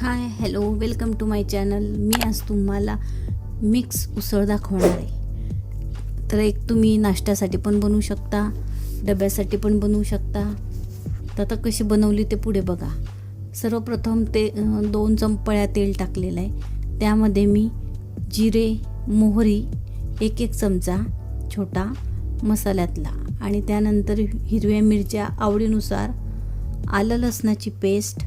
Hi hello welcome to my channel. मी आज तुम्हाला mix उसळ दाखवणार आहे. तर एक तुम्ही नाश्त्यासाठी पण बनवू शकता डब्यासाठी पण बनवू शकता. तर आता कशी बनवली ते पुढे बघा. सर्वप्रथम ते दोन चंपळ्या तेल टाकलेलं आहे. त्यामध्ये मी जिरे मोहरी एक एक चमचा छोटा मसाल्यातला. आणि त्यानंतर हिरव्या मिरच्या आवडीनुसार आलं लसणाची पेस्ट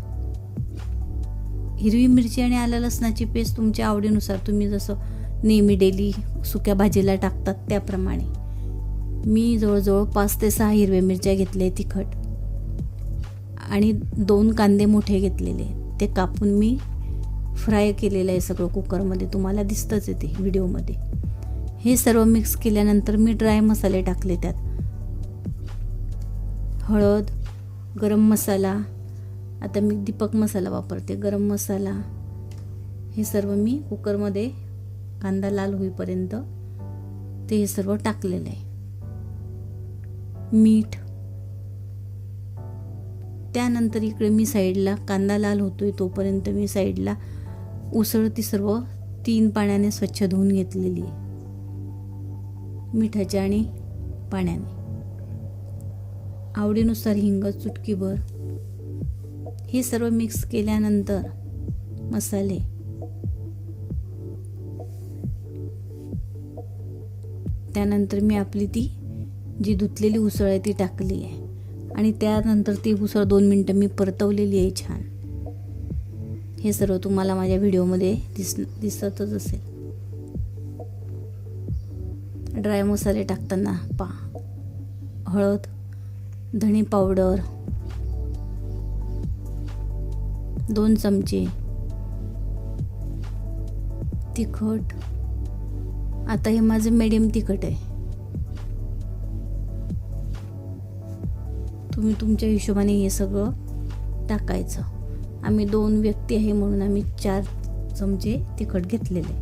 हिरवी मिरची आणि आलं लसणाची पेस्ट तुमच्या आवडीनुसार तुम्ही जसं नेहमी डेली सुक्या भाजीला टाकतात त्याप्रमाणे. मी जवळजवळ पाच ते सहा हिरव्या मिरच्या घेतल्या तिखट. आणि दोन कांदे मोठे घेतलेले ते कापून मी फ्राय केलेलं आहे सगळं कुकरमध्ये. तुम्हाला दिसतंच आहे ते व्हिडिओमध्ये. हे सर्व मिक्स केल्यानंतर मी ड्राय मसाले टाकले त्यात. हळद गरम मसाला आता मी दीपक मसाला वापरते गरम मसाला. हे सर्व मी कुकरमध्ये कांदा लाल होईपर्यंत ते हे सर्व टाकलेलं आहे. मीठ. त्यानंतर इकडे मी साईडला कांदा लाल होतोय तोपर्यंत मी साईडला उसळ ती सर्व तीन पाण्याने स्वच्छ धुवून घेतलेली आहे. मिठाच्या आणि पाण्याने. आवडीनुसार हिंग चुटकीभर. हे सर्व मिक्स केल्यानंतर मसाले. त्यानंतर मी आपली ती जी धुतलेली उसळ आहे ती टाकली आहे. आणि त्यानंतर ती उसळ दोन मिनटं मी परतवलेली आहे छान. हे सर्व तुम्हाला माझ्या व्हिडिओमध्ये दिस दिसतच असेल. ड्राय मसाले टाकताना पा हळद धणे पावडर दोन चमचे. तिखट. आता हे माझं मीडियम तिखट आहे. तुम्ही तुमच्या हिशोबाने हे सगळं टाकायचं. आम्ही दोन व्यक्ती आहे म्हणून आम्ही चार चमचे तिखट घेतलेले.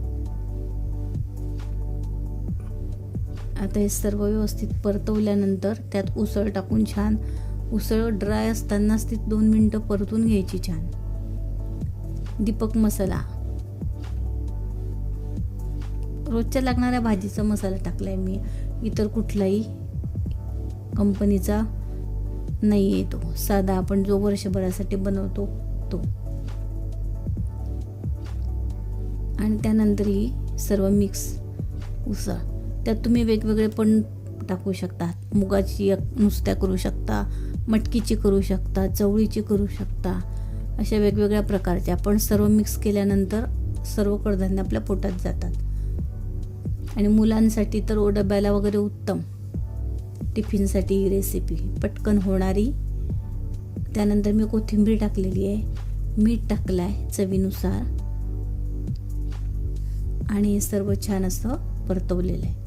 आता हे सर्व व्यवस्थित परतवल्यानंतर त्यात उसळ टाकून छान उसळ ड्राय असतानाच ती दोन मिनटं परतून घ्यायची छान. दीपक मसाला. रोजच्या लागणाऱ्या भाजीचा मसाला टाकलाय मी. इतर कुठलाही कंपनीचा नाही आहे तो. साधा आपण जो वर्षभरासाठी बनवतो तो. आणि त्यानंतर ही सर्व मिक्स उसळ. त्यात तुम्ही वेगवेगळे पण टाकू शकता. मुगाची नुसत्या करू शकता मटकीची करू शकता चवळीची करू शकता. अशा वेगवेगळ्या प्रकारच्या. पण सर्व मिक्स केल्यानंतर सर्व कडधान्य आपल्या पोटात जातात. आणि मुलांसाठी तर ओ डब्याला वगैरे उत्तम. टिफिनसाठी ही रेसिपी पटकन होणारी. त्यानंतर मी कोथिंबीर टाकलेली आहे. मीठ टाकलं आहे चवीनुसार. आणि हे सर्व छान असं परतवलेलं आहे.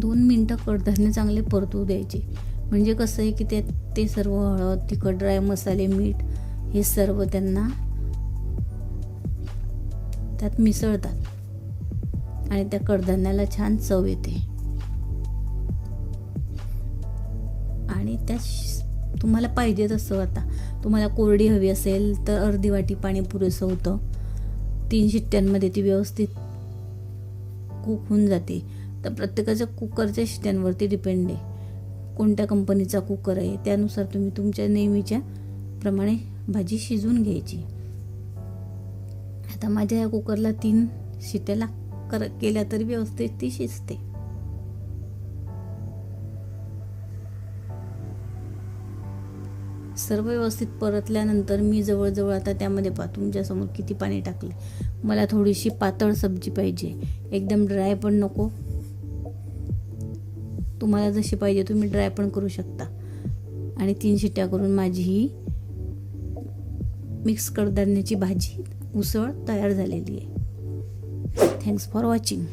दोन मिनटं कडधान्य चांगले परतवू द्यायचे. म्हणजे कसं आहे की ते ते सर्व हळद तिखट ड्राय मसाले मीठ हे सर्व त्यांना त्यात मिसळतात. आणि त्या कडधान्याला छान चव येते. आणि त्या तुम्हाला पाहिजे तसं आता. तुम्हाला कोरडी हवी असेल तर अर्धी वाटी पाणी पुरेसं होतं. तीन शिट्ट्यांमध्ये ती व्यवस्थित कुक होऊन जाते. तर प्रत्येकाच्या कुकरच्या शिट्ट्यांवरती डिपेंड आहे. कोणत्या कंपनीचा कुकर आहे त्यानुसार तुम्ही तुमच्या नेहमीच्या प्रमाणे भाजी शिजवून घ्यायची. आता माझ्या या कुकरला तीन शिट्याला कर केल्या तरी व्यवस्थित ती शिजते. सर्व व्यवस्थित परतल्यानंतर मी जवळजवळ आता त्यामध्ये पा तुमच्यासमोर किती पाणी टाकले. मला थोडीशी पातळ सब्जी पाहिजे. एकदम ड्राय पण नको. तुम्हाला जशी पाहिजे तुम्ही ड्राय पण करू शकता. आणि तीन शिट्ट्या करून माझी ही मिक्स कडधान्याची भाजी उसळ तयार झालेली आहे. Thanks for watching